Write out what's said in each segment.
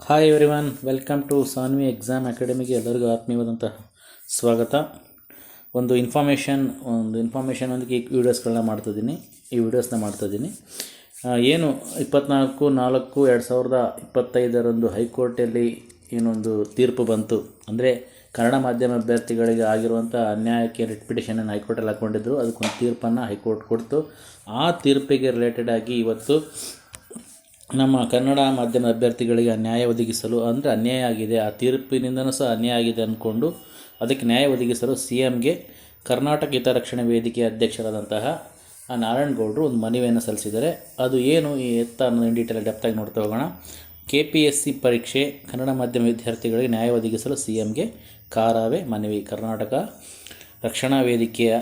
Hi everyone welcome to Saanvi exam ಅಕಾಡೆಮಿಗೆ ಎಲ್ಲರಿಗೂ ಆತ್ಮೀಯವಾದಂತಹ ಸ್ವಾಗತ. ಒಂದು ಇನ್ಫಾರ್ಮೇಷನ್ ಒಂದು ಇನ್ಫಾರ್ಮೇಷನ್ ಒಂದಕ್ಕೆ ಈ ವೀಡಿಯೋಸ್ಗಳನ್ನ ಮಾಡ್ತಿದ್ದೀನಿ ಈ ವಿಡಿಯೋಸ್ನ ಮಾಡ್ತಿದ್ದೀನಿ ಆ, ಏನು ಇಪ್ಪತ್ನಾಲ್ಕು ನಾಲ್ಕು ಎರಡು ಸಾವಿರದ ಇಪ್ಪತ್ತೈದರಂದು ಹೈಕೋರ್ಟಲ್ಲಿ ಏನೊಂದು ತೀರ್ಪು ಬಂತು. ಅಂದರೆ ಕನ್ನಡ ಮಾಧ್ಯಮ ಅಭ್ಯರ್ಥಿಗಳಿಗೆ ಆಗಿರುವಂಥ ಅನ್ಯಾಯಕ್ಕೆ ರಿಟ್ ಪಿಟಿಷನನ್ನು ಹೈಕೋರ್ಟಲ್ಲಿ ಹಾಕ್ಕೊಂಡಿದ್ದರು ಅದಕ್ಕೊಂದು ತೀರ್ಪನ್ನು ಹೈಕೋರ್ಟ್ ಕೊಡ್ತು. ಆ ತೀರ್ಪಿಗೆ ರಿಲೇಟೆಡ್ ಆಗಿ ಇವತ್ತು ನಮ್ಮ ಕನ್ನಡ ಮಾಧ್ಯಮ ಅಭ್ಯರ್ಥಿಗಳಿಗೆ ನ್ಯಾಯ ಒದಗಿಸಲು ಅಂದರೆ ಅನ್ಯಾಯ ಆಗಿದೆ. ಆ ತೀರ್ಪಿನಿಂದನೂ ಸಹ ಅನ್ಯಾಯ ಆಗಿದೆ ಅಂದ್ಕೊಂಡು ಅದಕ್ಕೆ ನ್ಯಾಯ ಒದಗಿಸಲು ಸಿ ಎಮ್ಗೆ ಕರ್ನಾಟಕ ಹಿತರಕ್ಷಣೆ ವೇದಿಕೆ ಅಧ್ಯಕ್ಷರಾದಂತಹ ಆ ನಾರಾಯಣಗೌಡರು ಒಂದು ಮನವಿಯನ್ನು ಸಲ್ಲಿಸಿದ್ದಾರೆ. ಅದು ಏನು? ಈ ಎತ್ತ ಅನ್ನೋದು ಇನ್ ಡೀಟೇಲ್ ಡೆಪ್ತಾಗಿ ನೋಡ್ತಾ ಹೋಗೋಣ. ಕೆ ಪಿ ಎಸ್ ಸಿ ಪರೀಕ್ಷೆ ಕನ್ನಡ ಮಾಧ್ಯಮ ವಿದ್ಯಾರ್ಥಿಗಳಿಗೆ ನ್ಯಾಯ ಒದಗಿಸಲು ಸಿ ಎಮ್ಗೆ ಕಾರಾವೆ ಮನವಿ. ಕರ್ನಾಟಕ ರಕ್ಷಣಾ ವೇದಿಕೆಯ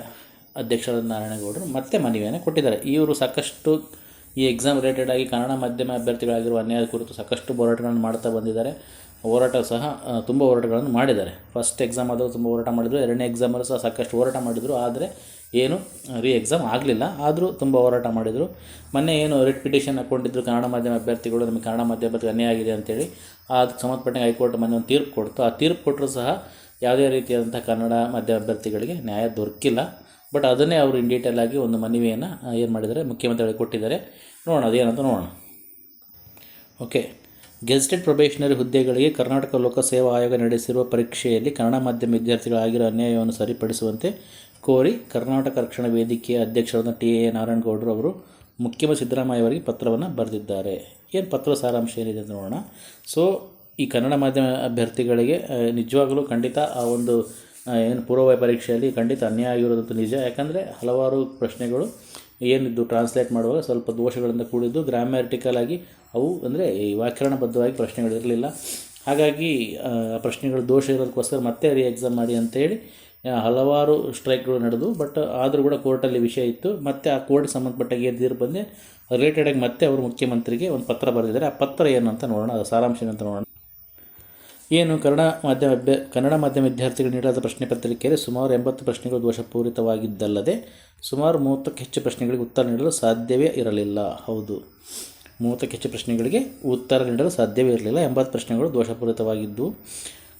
ಅಧ್ಯಕ್ಷರಾದ ನಾರಾಯಣಗೌಡರು ಮತ್ತೆ ಮನವಿಯನ್ನು ಕೊಟ್ಟಿದ್ದಾರೆ. ಇವರು ಸಾಕಷ್ಟು ಈ ಎಕ್ಸಾಮ್ ರಿಲೇಟೆಡ್ ಆಗಿ ಕನ್ನಡ ಮಾಧ್ಯಮ ಅಭ್ಯರ್ಥಿಗಳಾಗಿರುವ ಅನ್ಯಾಯದ ಕುರಿತು ಸಾಕಷ್ಟು ಹೋರಾಟಗಳನ್ನು ಮಾಡ್ತಾ ಬಂದಿದ್ದಾರೆ. ಹೋರಾಟ ಸಹ ತುಂಬ ಹೋರಾಟಗಳನ್ನು ಮಾಡಿದ್ದಾರೆ. ಫಸ್ಟ್ ಎಕ್ಸಾಮ್ ಆದರೂ ತುಂಬ ಹೋರಾಟ ಮಾಡಿದರು, ಎರಡನೇ ಎಕ್ಸಾಮಲ್ಲೂ ಸಹ ಸಾಕಷ್ಟು ಹೋರಾಟ ಮಾಡಿದರು. ಆದರೆ ಏನು, ರೀ ಎಕ್ಸಾಮ್ ಆಗಲಿಲ್ಲ. ಆದರೂ ತುಂಬ ಹೋರಾಟ ಮಾಡಿದರು. ಮೊನ್ನೆ ಏನು ರಿಟ್ ಪಿಟಿಷನ್ ಹಾಕ್ಕೊಂಡಿದ್ರು ಕನ್ನಡ ಮಾಧ್ಯಮ ಅಭ್ಯರ್ಥಿಗಳು, ನಮಗೆ ಕನ್ನಡ ಮಾಧ್ಯಮ ಅನ್ಯಾಯ ಆಗಿದೆ ಅಂತೇಳಿ. ಅದಕ್ಕೆ ಸಂಬಂಧಪಟ್ಟಂಗೆ ಹೈಕೋರ್ಟ್ ಮೊನ್ನೆ ಒಂದು ತೀರ್ಪು ಕೊಡ್ತು. ಆ ತೀರ್ಪು ಕೊಟ್ಟರು ಸಹ ಯಾವುದೇ ರೀತಿಯಾದಂಥ ಕನ್ನಡ ಮಾಧ್ಯಮ ಅಭ್ಯರ್ಥಿಗಳಿಗೆ ನ್ಯಾಯ ದೊರಕಿಲ್ಲ. ಬಟ್ ಅದನ್ನೇ ಅವರು ಇನ್ ಡೀಟೇಲ್ ಆಗಿ ಒಂದು ಮನವಿಯನ್ನು ಏನು ಮಾಡಿದ್ದಾರೆ? ಮುಖ್ಯಮಂತ್ರಿಗಳಿಗೆ ಕೊಟ್ಟಿದ್ದಾರೆ. ನೋಡೋಣ, ಅದೇನಂತ ನೋಡೋಣ. ಓಕೆ ಗೆಜೆಟೆಡ್ ಪ್ರೊಬೇಷನರಿ ಹುದ್ದೆಗಳಿಗೆ ಕರ್ನಾಟಕ ಲೋಕಸೇವಾ ಆಯೋಗ ನಡೆಸಿರುವ ಪರೀಕ್ಷೆಯಲ್ಲಿ ಕನ್ನಡ ಮಾಧ್ಯಮ ವಿದ್ಯಾರ್ಥಿಗಳಾಗಿರೋ ಅನ್ಯಾಯವನ್ನು ಸರಿಪಡಿಸುವಂತೆ ಕೋರಿ ಕರ್ನಾಟಕ ರಕ್ಷಣಾ ವೇದಿಕೆಯ ಅಧ್ಯಕ್ಷರಾದ ಟಿ ಎ ನಾರಾಯಣಗೌಡರು ಅವರು ಮುಖ್ಯಮಂತ್ರಿ ಸಿದ್ದರಾಮಯ್ಯ ಅವರಿಗೆ ಪತ್ರವನ್ನು ಬರೆದಿದ್ದಾರೆ. ಏನು ಪತ್ರ ಸಾರಾಂಶ ಏನಿದೆ ಅಂತ ನೋಡೋಣ. ಸೊ ಈ ಕನ್ನಡ ಮಾಧ್ಯಮ ಅಭ್ಯರ್ಥಿಗಳಿಗೆ ನಿಜವಾಗಲೂ ಖಂಡಿತ ಆ ಒಂದು ಏನು ಪೂರ್ವ ಪರೀಕ್ಷೆಯಲ್ಲಿ ಖಂಡಿತ ಅನ್ಯಾಯ ಆಗಿರೋದಂತೂ ನಿಜ. ಯಾಕಂದರೆ ಹಲವಾರು ಪ್ರಶ್ನೆಗಳು ಏನಿದ್ದು ಟ್ರಾನ್ಸ್ಲೇಟ್ ಮಾಡುವಾಗ ಸ್ವಲ್ಪ ದೋಷಗಳಿಂದ ಕೂಡಿದ್ದು ಗ್ರಾಮ್ಯಾಟಿಕಲ್ ಆಗಿ ಅವು ಅಂದರೆ ಈ ವ್ಯಾಕರಣಬದ್ಧವಾಗಿ ಪ್ರಶ್ನೆಗಳು ಇರಲಿಲ್ಲ. ಹಾಗಾಗಿ ಪ್ರಶ್ನೆಗಳು ದೋಷ ಇರೋದಕ್ಕೋಸ್ಕರ ಮತ್ತೆ ರೀ ಎಕ್ಸಾಮ್ ಮಾಡಿ ಅಂತೇಳಿ ಹಲವಾರು ಸ್ಟ್ರೈಕ್ಗಳು ನಡೆದು ಬಟ್ ಆದರೂ ಕೂಡ ಕೋರ್ಟಲ್ಲಿ ವಿಷಯ ಇತ್ತು. ಮತ್ತು ಆ ಕೋರ್ಟ್ ಸಂಬಂಧಪಟ್ಟಾಗ ಏನು ತೀರ್ಪು ಬಂದೆ ರಿಲೇಟೆಡಾಗಿ ಮತ್ತೆ ಅವರು ಮುಖ್ಯಮಂತ್ರಿಗೆ ಒಂದು ಪತ್ರ ಬರೆದಿದ್ದಾರೆ. ಆ ಪತ್ರ ಏನು ಅಂತ ನೋಡೋಣ, ಅದು ಸಾರಾಂಶ ಏನಂತ ನೋಡೋಣ. ಏನು ಕನ್ನಡ ಮಾಧ್ಯಮ ಕನ್ನಡ ಮಾಧ್ಯಮ ವಿದ್ಯಾರ್ಥಿಗಳು ನೀಡಲಾದ ಪ್ರಶ್ನೆ ಪತ್ರಿಕೆಯಲ್ಲಿ ಸುಮಾರು ಎಂಬತ್ತು ಪ್ರಶ್ನೆಗಳು ದೋಷಪೂರಿತವಾಗಿದ್ದಲ್ಲದೆ ಸುಮಾರು ಮೂವತ್ತಕ್ಕೆ ಹೆಚ್ಚು ಪ್ರಶ್ನೆಗಳಿಗೆ ಉತ್ತರ ನೀಡಲು ಸಾಧ್ಯವೇ ಇರಲಿಲ್ಲ. ಹೌದು. ಮೂವತ್ತಕ್ಕೆ ಹೆಚ್ಚು ಪ್ರಶ್ನೆಗಳಿಗೆ ಉತ್ತರ ನೀಡಲು ಸಾಧ್ಯವೇ ಇರಲಿಲ್ಲ. ಎಂಬತ್ತು ಪ್ರಶ್ನೆಗಳು ದೋಷಪೂರಿತವಾಗಿದ್ದು,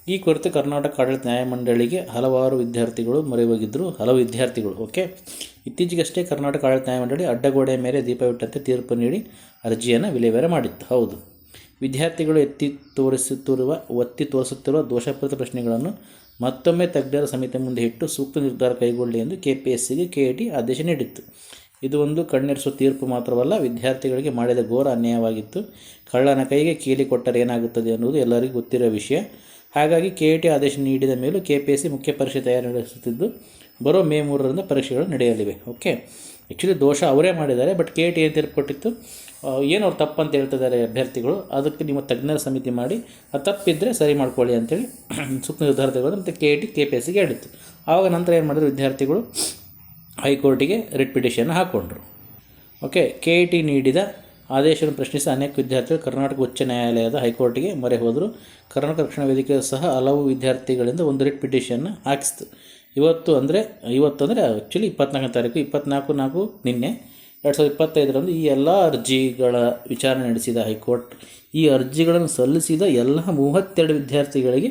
ಈ ಕುರಿತು ಕರ್ನಾಟಕ ಆಡಳಿತ ನ್ಯಾಯಮಂಡಳಿಗೆ ಹಲವಾರು ವಿದ್ಯಾರ್ಥಿಗಳು ಮೊರೆ ಹೋಗಿದ್ದರು ಹಲವು ವಿದ್ಯಾರ್ಥಿಗಳು, ಓಕೆ? ಇತ್ತೀಚೆಗಷ್ಟೇ ಕರ್ನಾಟಕ ಆಡಳಿತ ನ್ಯಾಯಮಂಡಳಿ ಅಡ್ಡಗೋಡೆಯ ಮೇಲೆ ದೀಪವಿಟ್ಟಂತೆ ತೀರ್ಪು ನೀಡಿ ಅರ್ಜಿಯನ್ನು ವಿಲೇವಾರಿ ಮಾಡಿತ್ತು. ಹೌದು. ವಿದ್ಯಾರ್ಥಿಗಳು ಎತ್ತಿ ತೋರಿಸುತ್ತಿರುವ, ಒತ್ತಿ ತೋರಿಸುತ್ತಿರುವ ದೋಷಪೂರಿತ ಪ್ರಶ್ನೆಗಳನ್ನು ಮತ್ತೊಮ್ಮೆ ತಜ್ಞರ ಸಮಿತಿ ಮುಂದೆ ಇಟ್ಟು ಸೂಕ್ತ ನಿರ್ಧಾರ ಕೈಗೊಳ್ಳಿ ಎಂದು ಕೆ ಪಿ ಎಸ್ ಸಿಗೆ ಕೆ ಟಿ ಆದೇಶ ನೀಡಿತ್ತು. ಇದು ಒಂದು ಕಣ್ಣೆರಿಸುವ ತೀರ್ಪು ಮಾತ್ರವಲ್ಲ, ವಿದ್ಯಾರ್ಥಿಗಳಿಗೆ ಮಾಡಿದ ಘೋರ ಅನ್ಯಾಯವಾಗಿತ್ತು. ಕಳ್ಳನ ಕೈಗೆ ಕೀಲಿ ಕೊಟ್ಟರೆ ಏನಾಗುತ್ತದೆ ಅನ್ನುವುದು ಎಲ್ಲರಿಗೂ ಗೊತ್ತಿರುವ ವಿಷಯ. ಹಾಗಾಗಿ ಕೆ ಟಿ ಆದೇಶ ನೀಡಿದ ಮೇಲೂ ಕೆ ಪಿ ಎಸ್ ಸಿ ಮುಖ್ಯ ಪರೀಕ್ಷೆ ತಯಾರಿ ನಡೆಸುತ್ತಿದ್ದು ಬರೋ ಮೇ ಮೂರರಿಂದ ಪರೀಕ್ಷೆಗಳು ನಡೆಯಲಿವೆ. ಓಕೆ? ಆ್ಯಕ್ಚುಲಿ ದೋಷ ಅವರೇ ಮಾಡಿದ್ದಾರೆ ಬಟ್ ಕೆ ಟಿ ಏನು ತೀರ್ಪು ಕೊಟ್ಟಿತ್ತು? ಏನು ಅವ್ರು ತಪ್ಪು ಹೇಳ್ತಿದ್ದಾರೆ ಅಭ್ಯರ್ಥಿಗಳು, ಅದಕ್ಕೆ ನಿಮ್ಮ ತಜ್ಞರ ಸಮಿತಿ ಮಾಡಿ ಅದು ತಪ್ಪಿದ್ದರೆ ಸರಿ ಮಾಡ್ಕೊಳ್ಳಿ ಅಂತೇಳಿ ಸೂಕ್ತ ನಿರ್ಧಾರ ತೆಗೆದು ಮತ್ತು ಕೆ ಟಿ ಕೆ ಪಿ ಎಸ್ಸಿಗೆ ಹೇಳಿತ್ತು ಆವಾಗ ನಂತರ ಏನು ಮಾಡಿದ್ರು, ವಿದ್ಯಾರ್ಥಿಗಳು ಹೈಕೋರ್ಟಿಗೆ ರಿಟ್ ಪಿಟಿಷನ್ ಹಾಕ್ಕೊಂಡ್ರು ಓಕೆ ಕೆ ಟಿ ನೀಡಿದ ಆದೇಶವನ್ನು ಪ್ರಶ್ನಿಸಿ ಅನೇಕ ವಿದ್ಯಾರ್ಥಿಗಳು ಕರ್ನಾಟಕ ಉಚ್ಚ ನ್ಯಾಯಾಲಯದ ಹೈಕೋರ್ಟಿಗೆ ಮೊರೆ ಹೋದರು. ಕರ್ನಾಟಕ ರಕ್ಷಣಾ ವೇದಿಕೆ ಸಹ ಹಲವು ವಿದ್ಯಾರ್ಥಿಗಳಿಂದ ಒಂದು ರಿಟ್ ಪಿಟಿಷನ್ನ ಹಾಕಿಸ್ತು. ಇವತ್ತು ಅಂದರೆ ಇವತ್ತು ಅಂದರೆ ಆ್ಯಕ್ಚುಲಿ ಇಪ್ಪತ್ನಾಲ್ಕನೇ ತಾರೀಕು, ಇಪ್ಪತ್ನಾಲ್ಕು ನಾಲ್ಕು ನಿನ್ನೆ ಎರಡು ಸಾವಿರದ ಇಪ್ಪತ್ತೈದರಂದು ಈ ಎಲ್ಲ ಅರ್ಜಿಗಳ ವಿಚಾರಣೆ ನಡೆಸಿದ ಹೈಕೋರ್ಟ್, ಈ ಅರ್ಜಿಗಳನ್ನು ಸಲ್ಲಿಸಿದ ಎಲ್ಲ ಮೂವತ್ತೆರಡು ವಿದ್ಯಾರ್ಥಿಗಳಿಗೆ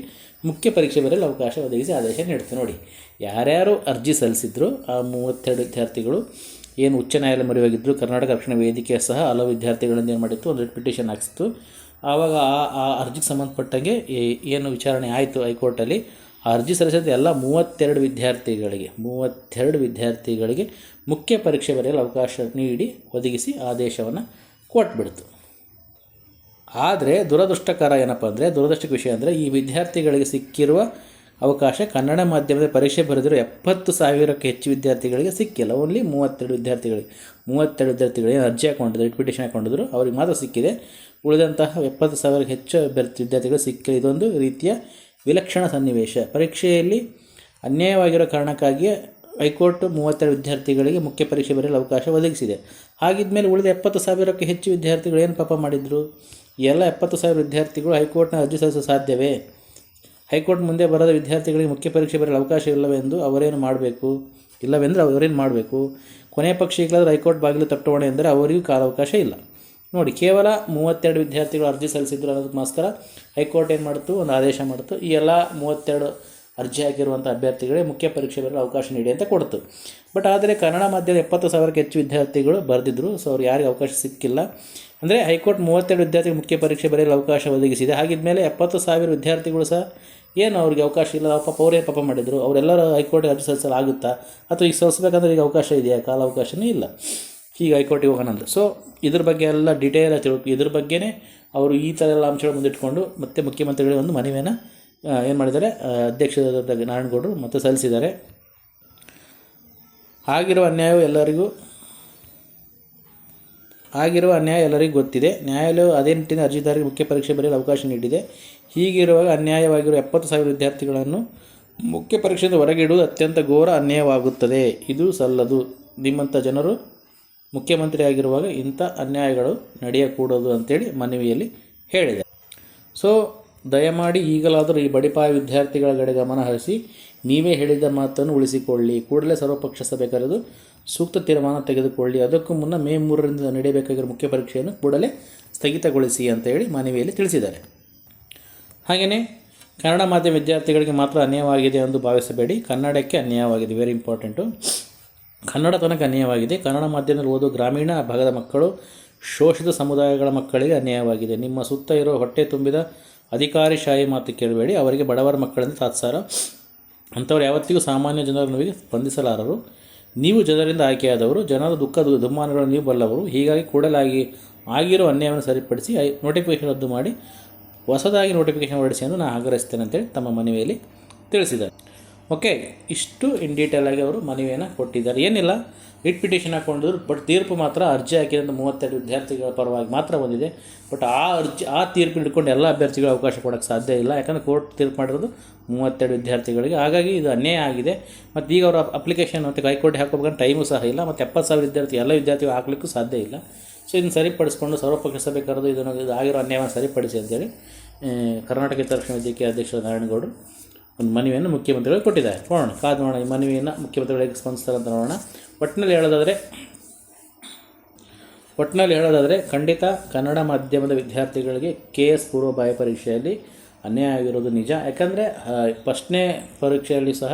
ಮುಖ್ಯ ಪರೀಕ್ಷೆ ಬರೆಯಲು ಅವಕಾಶ ಒದಗಿಸಿ ಆದೇಶ ನೀಡುತ್ತೆ. ನೋಡಿ, ಯಾರ್ಯಾರು ಅರ್ಜಿ ಸಲ್ಲಿಸಿದ್ರು ಆ ಮೂವತ್ತೆರಡು ವಿದ್ಯಾರ್ಥಿಗಳು, ಏನು ಉಚ್ಚ ನ್ಯಾಯಾಲಯ ಮರೆಯಾಗಿದ್ದರು ಕರ್ನಾಟಕ ರಕ್ಷಣಾ ವೇದಿಕೆ ಸಹ ಹಲವು ವಿದ್ಯಾರ್ಥಿಗಳನ್ನು ಏನು ಮಾಡಿತ್ತು, ಒಂದು ಪಿಟಿಷನ್ ಹಾಕಿಸ್ತು ಆವಾಗ ಆ ಅರ್ಜಿಗೆ ಸಂಬಂಧಪಟ್ಟಂಗೆ ಏನು ವಿಚಾರಣೆ ಆಯಿತು ಹೈಕೋರ್ಟಲ್ಲಿ ಅರ್ಜಿ ಸಲ್ಲಿಸಿದ ಎಲ್ಲ ಮೂವತ್ತೆರಡು ವಿದ್ಯಾರ್ಥಿಗಳಿಗೆ ಮೂವತ್ತೆರಡು ವಿದ್ಯಾರ್ಥಿಗಳಿಗೆ ಮುಖ್ಯ ಪರೀಕ್ಷೆ ಬರೆಯಲು ಅವಕಾಶ ನೀಡಿ ಒದಗಿಸಿ ಆದೇಶವನ್ನು ಕೊಟ್ಬಿಡ್ತು. ಆದರೆ ದುರದೃಷ್ಟಕರ ಏನಪ್ಪ ಅಂದರೆ, ದುರದೃಷ್ಟಕ ವಿಷಯ ಅಂದರೆ ಈ ವಿದ್ಯಾರ್ಥಿಗಳಿಗೆ ಸಿಕ್ಕಿರುವ ಅವಕಾಶ ಕನ್ನಡ ಮಾಧ್ಯಮದ ಪರೀಕ್ಷೆ ಬರೆದಿರೋ ಎಪ್ಪತ್ತು ಸಾವಿರಕ್ಕೆ ಹೆಚ್ಚು ವಿದ್ಯಾರ್ಥಿಗಳಿಗೆ ಸಿಕ್ಕಿಲ್ಲ. ಓನ್ಲಿ ಮೂವತ್ತೆರಡು ವಿದ್ಯಾರ್ಥಿಗಳಿಗೆ ಮೂವತ್ತೆರಡು ವಿದ್ಯಾರ್ಥಿಗಳಿಗೆ ಅರ್ಜಿ ಹಾಕೊಂಡಿದ್ರು ರಿಪಿಟೇಷನ್ ಹಾಕೊಂಡಿದ್ರು, ಅವ್ರಿಗೆ ಮಾತ್ರ ಸಿಕ್ಕಿದೆ. ಉಳಿದಂತಹ ಎಪ್ಪತ್ತು ಸಾವಿರಕ್ಕೆ ಹೆಚ್ಚು ಅಭ್ಯರ್ಥಿ ವಿದ್ಯಾರ್ಥಿಗಳು ಸಿಕ್ಕಿಲ್ಲ. ಇದೊಂದು ರೀತಿಯ ವಿಲಕ್ಷಣ ಸನ್ನಿವೇಶ. ಪರೀಕ್ಷೆಯಲ್ಲಿ ಅನ್ಯಾಯವಾಗಿರೋ ಕಾರಣಕ್ಕಾಗಿಯೇ ಹೈಕೋರ್ಟ್ ಮೂವತ್ತೆರಡು ವಿದ್ಯಾರ್ಥಿಗಳಿಗೆ ಮುಖ್ಯ ಪರೀಕ್ಷೆ ಬರೆಯಲು ಅವಕಾಶ ಒದಗಿಸಿದೆ. ಹಾಗಿದ್ಮೇಲೆ ಉಳಿದ ಎಪ್ಪತ್ತು ಸಾವಿರಕ್ಕೆ ಹೆಚ್ಚು ವಿದ್ಯಾರ್ಥಿಗಳು ಏನು ಪಾಪ ಮಾಡಿದರು? ಎಲ್ಲ ಎಪ್ಪತ್ತು ಸಾವಿರ ವಿದ್ಯಾರ್ಥಿಗಳು ಹೈಕೋರ್ಟ್ನ ಅರ್ಜಿ ಸಲ್ಲಿಸಲು ಸಾಧ್ಯವೇ? ಹೈಕೋರ್ಟ್ ಮುಂದೆ ಬರದ ವಿದ್ಯಾರ್ಥಿಗಳಿಗೆ ಮುಖ್ಯ ಪರೀಕ್ಷೆ ಬರೆಯಲು ಅವಕಾಶ ಇಲ್ಲವೆಂದು ಅವರೇನು ಮಾಡಬೇಕು? ಇಲ್ಲವೆಂದರೆ ಅವರೇನು ಮಾಡಬೇಕು? ಕೊನೆಯ ಪಕ್ಷ ಈಗಲಾದರೂ ಹೈಕೋರ್ಟ್ ಬಾಗಿಲು ತಟ್ಟೋಣ ಎಂದರೆ ಅವರಿಗೂ ಕಾಲಾವಕಾಶ ಇಲ್ಲ. ನೋಡಿ, ಕೇವಲ ಮೂವತ್ತೆರಡು ವಿದ್ಯಾರ್ಥಿಗಳು ಅರ್ಜಿ ಸಲ್ಲಿಸಿದ್ರು ಅನ್ನೋದಕ್ಕೋಸ್ಕರ ಹೈಕೋರ್ಟ್ ಏನು ಮಾಡ್ತು? ಒಂದು ಆದೇಶ ಮಾಡ್ತು. ಈ ಎಲ್ಲ ಮೂವತ್ತೆರಡು ಅರ್ಜಿ ಹಾಕಿರುವಂಥ ಅಭ್ಯರ್ಥಿಗಳಿಗೆ ಮುಖ್ಯ ಪರೀಕ್ಷೆ ಬರಲು ಅವಕಾಶ ನೀಡಿ ಅಂತ ಕೊಡ್ತು. ಬಟ್ ಆದರೆ ಕನ್ನಡ ಮಾಧ್ಯಮದ ಎಪ್ಪತ್ತು ಸಾವಿರಕ್ಕೆ ಹೆಚ್ಚು ವಿದ್ಯಾರ್ಥಿಗಳು ಬರೆದಿದ್ದರು ಸೊ ಅವ್ರು ಯಾರಿಗೆ ಅವಕಾಶ ಸಿಕ್ಕಿಲ್ಲ. ಅಂದರೆ ಹೈಕೋರ್ಟ್ ಮೂವತ್ತೆರಡು ವಿದ್ಯಾರ್ಥಿಗಳು ಮುಖ್ಯ ಪರೀಕ್ಷೆ ಬರೆಯಲು ಅವಕಾಶ ಒದಗಿಸಿದೆ. ಹಾಗಿದ್ಮೇಲೆ ಎಪ್ಪತ್ತು ಸಾವಿರ ವಿದ್ಯಾರ್ಥಿಗಳು ಸಹ ಏನು ಅವ್ರಿಗೆ ಅವಕಾಶ ಇಲ್ಲ. ಪಾಪ, ಅವರೇ ಪಾಪ ಮಾಡಿದರು. ಅವರೆಲ್ಲರೂ ಹೈಕೋರ್ಟಿಗೆ ಅರ್ಜಿ ಸಲ್ಲಿಸಲಾಗುತ್ತಾ ಅಥವಾ ಈಗ ಸಲ್ಲಿಸ್ಬೇಕಂದ್ರೆ ಈಗ ಅವಕಾಶ ಇದೆಯಾ? ಕಾಲ ಅವಕಾಶನೇ ಇಲ್ಲ. ಈಗ ಹೈಕೋರ್ಟಿಗೆ ಹೋಗೋಣ ಅಂತ ಸೊ ಇದ್ರ ಬಗ್ಗೆ ಎಲ್ಲ ಡಿಟೇಲ್ ತಿಳ್ಕೊ ಇದ್ರ ಬಗ್ಗೆನೇ ಅವರು ಈ ಥರ ಎಲ್ಲ ಅಂಶಗಳು ಮುಂದಿಟ್ಕೊಂಡು ಮತ್ತೆ ಮುಖ್ಯಮಂತ್ರಿಗಳ ಒಂದು ಮನವಿಯನ್ನು ಏನು ಮಾಡಿದ್ದಾರೆ ಅಧ್ಯಕ್ಷರಾದ ನಾರಾಯಣಗೌಡರು ಮತ್ತೆ ಸಲ್ಲಿಸಿದ್ದಾರೆ. ಆಗಿರುವ ಅನ್ಯಾಯವು ಎಲ್ಲರಿಗೂ ಆಗಿರುವ ಅನ್ಯಾಯ ಎಲ್ಲರಿಗೂ ಗೊತ್ತಿದೆ. ನ್ಯಾಯಾಲಯವು ಅದೇ ನಿಟ್ಟಿನ ಅರ್ಜಿದಾರರಿಗೆ ಮುಖ್ಯ ಪರೀಕ್ಷೆ ಬರೆಯಲು ಅವಕಾಶ ನೀಡಿದೆ. ಹೀಗಿರುವಾಗ ಅನ್ಯಾಯವಾಗಿರುವ ಎಪ್ಪತ್ತು ಸಾವಿರ ವಿದ್ಯಾರ್ಥಿಗಳನ್ನು ಮುಖ್ಯ ಪರೀಕ್ಷೆಯಿಂದ ಹೊರಗಿಡುವುದು ಅತ್ಯಂತ ಘೋರ ಅನ್ಯಾಯವಾಗುತ್ತದೆ. ಇದು ಸಲ್ಲದು. ನಿಮ್ಮಂಥ ಜನರು ಮುಖ್ಯಮಂತ್ರಿ ಆಗಿರುವಾಗ ಇಂಥ ಅನ್ಯಾಯಗಳು ನಡೆಯಕೂಡದು ಅಂತೇಳಿ ಮನವಿಯಲ್ಲಿ ಹೇಳಿದೆ. ಸೊ ದಯಮಾಡಿ ಈಗಲಾದರೂ ಈ ಬಡಿಪಾಯ ವಿದ್ಯಾರ್ಥಿಗಳ ಕಡೆ ಗಮನ ಹರಿಸಿ, ನೀವೇ ಹೇಳಿದ ಮಾತನ್ನು ಉಳಿಸಿಕೊಳ್ಳಿ. ಕೂಡಲೇ ಸರ್ವಪಕ್ಷ ಸಭೆ ಕರೆದು ಸೂಕ್ತ ತೀರ್ಮಾನ ತೆಗೆದುಕೊಳ್ಳಿ. ಅದಕ್ಕೂ ಮುನ್ನ ಮೇ ಮೂರರಿಂದ ನಡೆಯಬೇಕಾಗಿರೋ ಮುಖ್ಯ ಪರೀಕ್ಷೆಯನ್ನು ಕೂಡಲೇ ಸ್ಥಗಿತಗೊಳಿಸಿ ಅಂತ ಹೇಳಿ ಮನವಿಯಲ್ಲಿ ತಿಳಿಸಿದ್ದಾರೆ. ಹಾಗೆಯೇ, ಕನ್ನಡ ಮಾಧ್ಯಮ ವಿದ್ಯಾರ್ಥಿಗಳಿಗೆ ಮಾತ್ರ ಅನ್ಯಾಯವಾಗಿದೆ ಎಂದು ಭಾವಿಸಬೇಡಿ. ಕನ್ನಡಕ್ಕೆ ಅನ್ಯಾಯವಾಗಿದೆ. ವೆರಿ ಇಂಪಾರ್ಟೆಂಟು ಕನ್ನಡ ತನಕ ಅನ್ಯಾಯವಾಗಿದೆ. ಕನ್ನಡ ಮಾಧ್ಯಮದಲ್ಲಿ ಓದು ಗ್ರಾಮೀಣ ಭಾಗದ ಮಕ್ಕಳು ಶೋಷಿತ ಸಮುದಾಯಗಳ ಮಕ್ಕಳಿಗೆ ಅನ್ಯಾಯವಾಗಿದೆ. ನಿಮ್ಮ ಸುತ್ತ ಇರೋ ಹೊಟ್ಟೆ ತುಂಬಿದ ಅಧಿಕಾರಿಶಾಹಿ ಮಾತು ಕೇಳಬೇಡಿ. ಅವರಿಗೆ ಬಡವರ ಮಕ್ಕಳಿಂದ ತಾತ್ಸಾರ. ಅಂಥವ್ರು ಯಾವತ್ತಿಗೂ ಸಾಮಾನ್ಯ ಜನರ ನೋವಿಗೆ ಸ್ಪಂದಿಸಲಾರರು. ನೀವು ಜನರಿಂದ ಆಯ್ಕೆಯಾದವರು, ಜನರ ದುಃಖ ದುಮ್ಮಾನಗಳನ್ನು ನೀವು ಬಲ್ಲವರು. ಹೀಗಾಗಿ ಕೂಡಲಾಗಿ ಆಗಿರೋ ಅನ್ಯಾಯವನ್ನು ಸರಿಪಡಿಸಿ ನೋಟಿಫಿಕೇಶನ್ ರದ್ದು ಮಾಡಿ, ಹೊಸದಾಗಿ ನೋಟಿಫಿಕೇಶನ್ ಹೊರಡಿಸಿ ಎಂದು ನಾನು ಆಗ್ರಹಿಸ್ತೇನೆ ಅಂತೇಳಿ ತಮ್ಮ ಮನವಿಯಲ್ಲಿ ತಿಳಿಸಿದ್ದಾರೆ. ಓಕೆ, ಇಷ್ಟು ಇನ್ ಡೀಟೇಲ್ ಆಗಿ ಅವರು ಮನವಿಯನ್ನು ಕೊಟ್ಟಿದ್ದಾರೆ. ಏನಿಲ್ಲ ರಿಟ್ ಪಿಟಿಷನ್ ಹಾಕೊಂಡಿದ್ರು ಬಟ್ ತೀರ್ಪು ಮಾತ್ರ ಅರ್ಜಿ ಹಾಕಿದಂಥ ಮೂವತ್ತೆರಡು ವಿದ್ಯಾರ್ಥಿಗಳ ಪರವಾಗಿ ಮಾತ್ರ ಬಂದಿದೆ. ಬಟ್ ಆ ಅರ್ಜಿ, ಆ ತೀರ್ಪು ಹಿಡ್ಕೊಂಡು ಎಲ್ಲ ಅಭ್ಯರ್ಥಿಗಳಿಗೆ ಅವಕಾಶ ಕೊಡೋಕ್ಕೆ ಸಾಧ್ಯ ಇಲ್ಲ. ಯಾಕಂದರೆ ಕೋರ್ಟ್ ತೀರ್ಪು ಮಾಡಿರೋದು ಮೂವತ್ತೆರಡು ವಿದ್ಯಾರ್ಥಿಗಳಿಗೆ. ಹಾಗಾಗಿ ಇದು ಅನ್ಯಾಯ ಆಗಿದೆ. ಮತ್ತು ಈಗ ಅವರು ಅಪ್ಲಿಕೇಶನ್ ಮತ್ತು ಹೈಕೋರ್ಟ್ ಹಾಕೋಬೇಕಂದ್ರೆ ಟೈಮು ಸಹ ಇಲ್ಲ. ಮತ್ತು ಎಪ್ಪತ್ತು ಸಾವಿರ ವಿದ್ಯಾರ್ಥಿ, ಎಲ್ಲ ವಿದ್ಯಾರ್ಥಿಗಳು ಹಾಕ್ಲಿಕ್ಕೂ ಸಾಧ್ಯ ಇಲ್ಲ. ಸೊ ಇದನ್ನು ಸರಿಪಡಿಸ್ಕೊಂಡು ಸರ್ವಪಕ್ಷ ಸಭೆ ಇದನ್ನು ಇದು ಆಗಿರೋ ಅನ್ಯಾಯವನ್ನು ಸರಿಪಡಿಸಿ ಅಂತೇಳಿ ಕರ್ನಾಟಕ ಹಿತರಕ್ಷಣಾ ವೇದಿಕೆ ಅಧ್ಯಕ್ಷ ನಾರಾಯಣಗೌಡರು ಒಂದು ಮನವಿಯನ್ನು ಮುಖ್ಯಮಂತ್ರಿಗಳು ಕೊಟ್ಟಿದ್ದಾರೆ. ನೋಡೋಣ, ಕಾದು ನೋಡೋಣ, ಈ ಮನವಿಯನ್ನು ಮುಖ್ಯಮಂತ್ರಿಗಳಿಗೆ ಸ್ಪಂದಿಸ್ತಾರೆ ಅಂತ ನೋಡೋಣ. ಒಟ್ಟಿನಲ್ಲಿ ಹೇಳೋದಾದರೆ ಒಟ್ಟಿನಲ್ಲಿ ಹೇಳೋದಾದರೆ, ಖಂಡಿತ ಕನ್ನಡ ಮಾಧ್ಯಮದ ವಿದ್ಯಾರ್ಥಿಗಳಿಗೆ ಕೆ ಎಸ್ ಪೂರ್ವಭಾವಿ ಪರೀಕ್ಷೆಯಲ್ಲಿ ಅನ್ಯಾಯ ಆಗಿರೋದು ನಿಜ. ಯಾಕಂದರೆ ಫಸ್ಟ್ನೇ ಪರೀಕ್ಷೆಯಲ್ಲಿ ಸಹ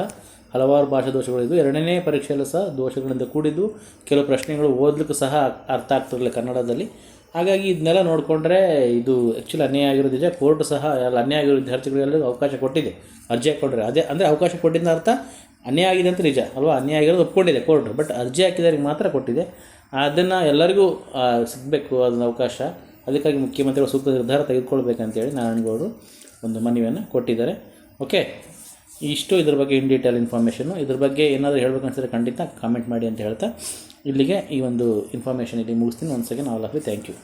ಹಲವಾರು ಭಾಷಾ ದೋಷಗಳಿದ್ದು ಎರಡನೇ ಪರೀಕ್ಷೆಯಲ್ಲೂ ಸಹ ದೋಷಗಳಿಂದ ಕೂಡಿದ್ದು, ಕೆಲವು ಪ್ರಶ್ನೆಗಳು ಓದಲಿಕ್ಕೂ ಸಹ ಅರ್ಥ ಆಗ್ತಿರಲಿಲ್ಲ ಕನ್ನಡದಲ್ಲಿ. ಹಾಗಾಗಿ ಇದನ್ನೆಲ್ಲ ನೋಡಿಕೊಂಡ್ರೆ ಇದು ಆ್ಯಕ್ಚುಲಿ ಅನ್ಯಾಯ ಆಗಿರೋದು ನಿಜ ಕೋರ್ಟ್ ಸಹ ಅಲ್ಲಿ ಅನ್ಯಾಯ ಆಗಿರೋ ವಿದ್ಯಾರ್ಥಿಗಳಿಗೆಲ್ಲ ಅವಕಾಶ ಕೊಟ್ಟಿದೆ. ಅರ್ಜಿ ಹಾಕ್ಕೊಂಡ್ರೆ. ಅದೇ ಅಂದರೆ ಅವಕಾಶ ಕೊಟ್ಟಿದ್ದ ಅರ್ಥ ಅನ್ಯಾಯ ಆಗಿದೆ ಅಂತ ನಿಜ ಅಲ್ವಾ? ಅನ್ಯಾಯ ಆಗಿರೋದು ಒಪ್ಕೊಂಡಿದೆ ಕೋರ್ಟ್ ಬಟ್ ಅರ್ಜಿ ಹಾಕಿದವ್ರಿಗೆ ಮಾತ್ರ ಕೊಟ್ಟಿದೆ. ಅದನ್ನು ಎಲ್ಲರಿಗೂ ಸಿಗಬೇಕು ಅದನ್ನ ಅವಕಾಶ. ಅದಕ್ಕಾಗಿ ಮುಖ್ಯಮಂತ್ರಿಗಳು ಸೂಕ್ತ ನಿರ್ಧಾರ ತೆಗೆದುಕೊಳ್ಬೇಕಂತೇಳಿ ನಾರಾಯಣಗೌಡರು ಒಂದು ಮನವಿಯನ್ನು ಕೊಟ್ಟಿದ್ದಾರೆ. ಓಕೆ ಇಷ್ಟು ಇದ್ರ ಬಗ್ಗೆ ಇನ್ ಡೀಟೇಲ್ ಇನ್ಫಾರ್ಮೇಷನು ಇದ್ರ ಬಗ್ಗೆ ಏನಾದರೂ ಹೇಳ್ಬೇಕನ್ಸಿದ್ರೆ ಖಂಡಿತ ಕಾಮೆಂಟ್ ಮಾಡಿ ಅಂತ ಹೇಳ್ತಾ ಇಲ್ಲಿಗೆ ಈ ಒಂದು ಇನ್ಫಾರ್ಮೇಷನ್ ಇಲ್ಲಿ ಮುಗಿಸ್ತೀನಿ. ಒಂದು second all of you thank you